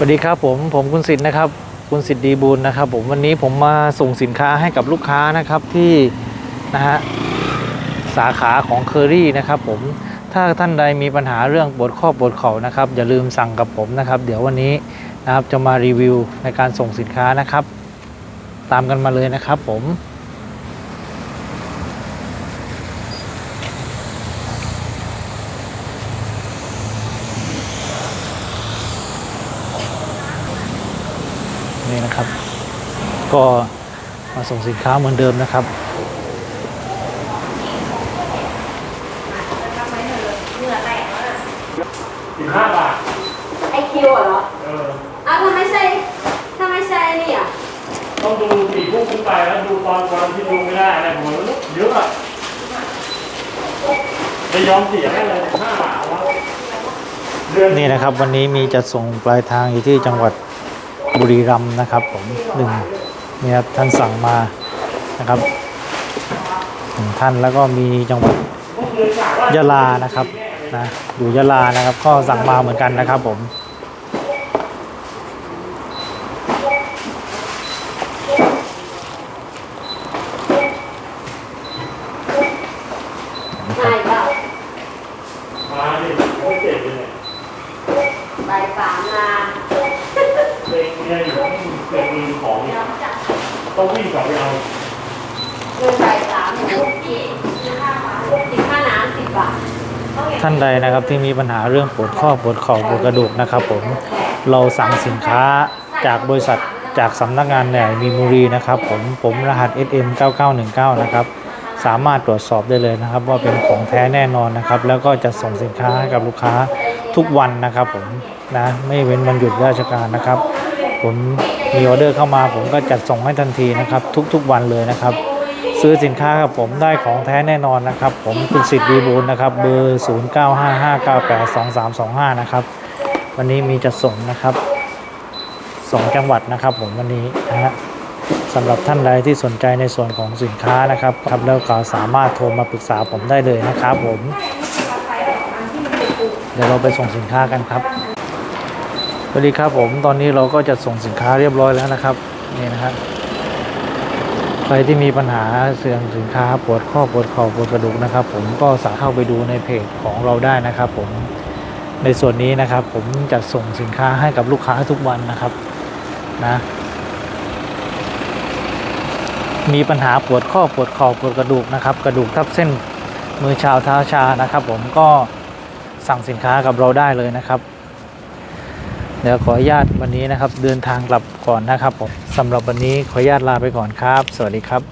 สวัสดีครับผมผมคุณสิทธิ์นะครับคุณสิทธิ์ดีบุญนะครับ ผมวันนี้ผมมาส่งสินค้าให้กับลูกค้านะครับที่นะฮะสาขาของเคอรี่นะครับผมถ้าท่านใดมีปัญหาเรื่องปวดข้อปวดเข่านะครับ อย่าลืมสั่งกับผมนะครับ เดี๋ยววันนี้นะครับจะมารีวิวในการส่งสินค้านะครับ ตามกันมาเลยนะครับผม นี่นะครับ ก็มาส่งสินค้าเหมือนเดิมนะครับสิบห้าบาทไอคิวเหรอ เอออ้าวถ้าไม่ใช่ถ้าไม่ใช่นี่อะ ต้องดูสี่พวกขึ้นไปแล้วดูตอนตอนที่ดูไม่ได้อะไรผมว่าเยอะอะจะยอมเสียให้เลยสิบห้าบาทแล้วเดือนนี่นะครับวันนี้มีจัดส่งปลายทางอยู่ที่จังหวัด บุรีรัมนะครับผมหนึ่งนี่ครับท่านสั่งมานะครับหนึ่งท่านแล้วก็มีจังหวัดยะลานะครับนะอยู่ยะลานะครับ ก็สั่งมาเหมือนกันนะครับผมนะค ใช่ รับ เปล่า มาดิไม่เจ็บเลยเนี่ย บ่ายสามมา เพลงเนี่ยอยู่ต้องเพลงมีของ ต้องวิ่งกลับไปเอาเงินบ่ายสามหนูกี่ค่าติดค่าน้ำสิบบาทท่านใดนะครับที่มีปัญหาเรื่องปวดข้อปวดเข่าปวดกระดูกนะครับผมเราสั่งสินค้าจากบริษัทจากสำนักงานใหญ่มีมูรีนะครับ ผมผมรหัส SM 9919 นะครับ สามารถตรวจสอบได้เลยนะครับ ว่าเป็นของแท้แน่นอนนะครับ แล้วก็จะส่งสินค้าให้กับลูกค้าทุกวันนะครับผมนะไม่เว้นวันหยุดราชการนะครับ ผมมีออเดอร์เข้ามา ผมก็จัดส่งให้ทันทีนะครับ ทุกๆวันเลยนะครับ ซื้อสินค้ากับผมได้ของแท้แน่นอนนะครับ ผมคุณสิทธิ์ดีบูลนะครับ เบอร์ 0955982325 นะครับ วันนี้มีจัดส่งนะครับสองจังหวัดนะครับ ผมวันนี้นะฮะสำหรับท่านใดที่สนใจในส่วนของสินค้านะครับครับแล้วก็สามารถโทรมาปรึกษาผมได้เลยนะครับผม เดี๋ยวเราไปส่งสินค้ากันครับ วัสดีครับผมตอนนี้เราก็จะส่งสินค้าเรียบร้อยแล้วนะครับนี่นะครับใครที่มีปัญหาเสื่อมสินค้าปวดข้อปวดเข่าปวดกระดูกนะครับ ผมก็สามารถเข้าไปดูในเพจของเราได้นะครับ ผมในส่วนนี้นะครับ ผมจะส่งสินค้าให้กับลูกค้าทุกวันนะครับนะ มีปัญหาปวดข้อปวดเข่าปวดกระดูกนะครับ กระดูกทับเส้นมือชาวเท้าชานะครับ ผมก็สั่งสินค้ากับเราได้เลยนะครับ เดี๋ยวขออนุญาตวันนี้นะครับ เดินทางกลับก่อนนะครับผมสำหรับวันนี้ขออนุญาตลาไปก่อนครับ สวัสดีครับ